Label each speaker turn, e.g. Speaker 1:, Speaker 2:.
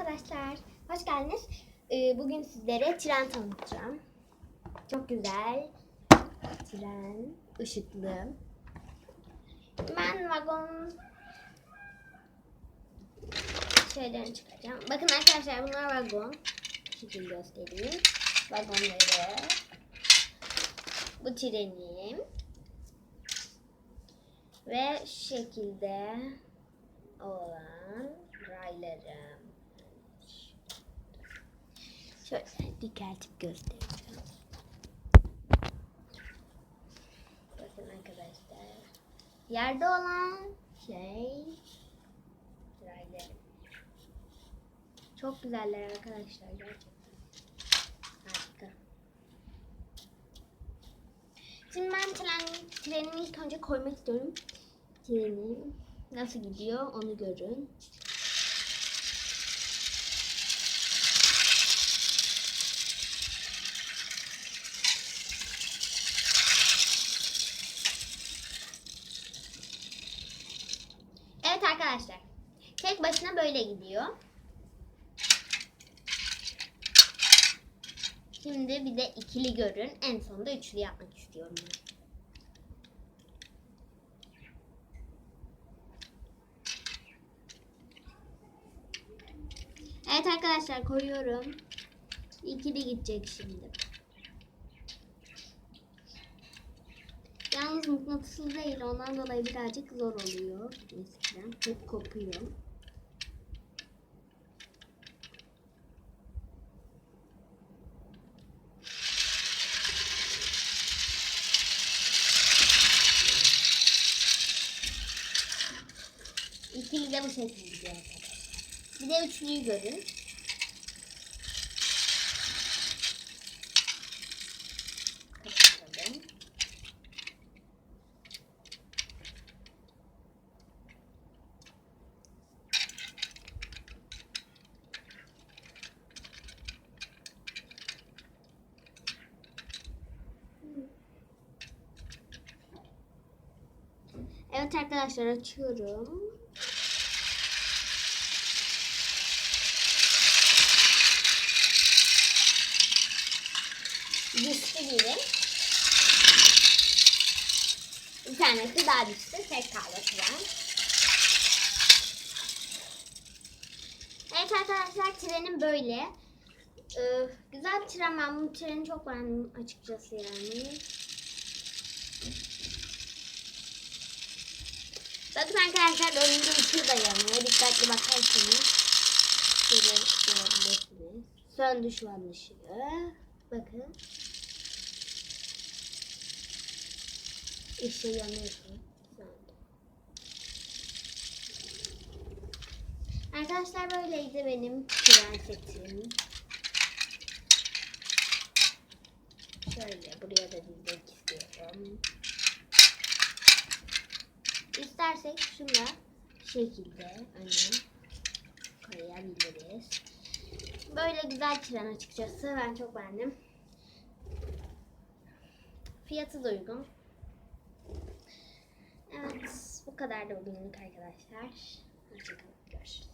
Speaker 1: arkadaşlar. Hoş geldiniz. Ee, bugün sizlere tren tanıtacağım. Çok güzel. Tren. ışıklı. Ben vagon şeylerini çıkaracağım. Bakın arkadaşlar bunlar vagon. Şekil göstereyim. Vagonları. Bu trenim. Ve şu şekilde olan Dikkatli göstereceğim. Bakın arkadaşlar. Yerde olan şey raylarım. Çok güzeller arkadaşlar gerçekten. Harika. Şimdi ben tren, trenimi ilk önce koymak istiyorum. Trenim nasıl gidiyor onu görün. Evet arkadaşlar. Tek başına böyle gidiyor. Şimdi bir de ikili görün. En sonunda üçlü yapmak istiyorum. Evet arkadaşlar koyuyorum. İkili gidecek şimdi. Yalnız mıknatısız değil. Ondan dolayı birazcık zor oluyor. Mesela hep kopuyor. İkili de bu şekilde gidiyor arkadaşlar. Bir de üçlüyü görün. Evet arkadaşlar açıyorum. Düştü biri. Bir tanesi daha düştü. Tek şu an. Evet arkadaşlar trenim böyle. Ee, güzel bir tren ben bu treni çok beğendim açıkçası yani. Bakın arkadaşlar önünde ışığı da yanıyor. Dikkatli bakarsanız göre- görebilirsiniz. Söndü şu an ışığı. Bakın. Işığı yanıyor. Arkadaşlar böyleydi benim tren setim. Şöyle buraya da dizmek istiyorum. İstersek şuna şekilde öne koyabiliriz. Böyle güzel tren açıkçası. Ben çok beğendim. Fiyatı da uygun. Evet. Bu kadar da bugünlük arkadaşlar. Hoşçakalın. Görüşürüz.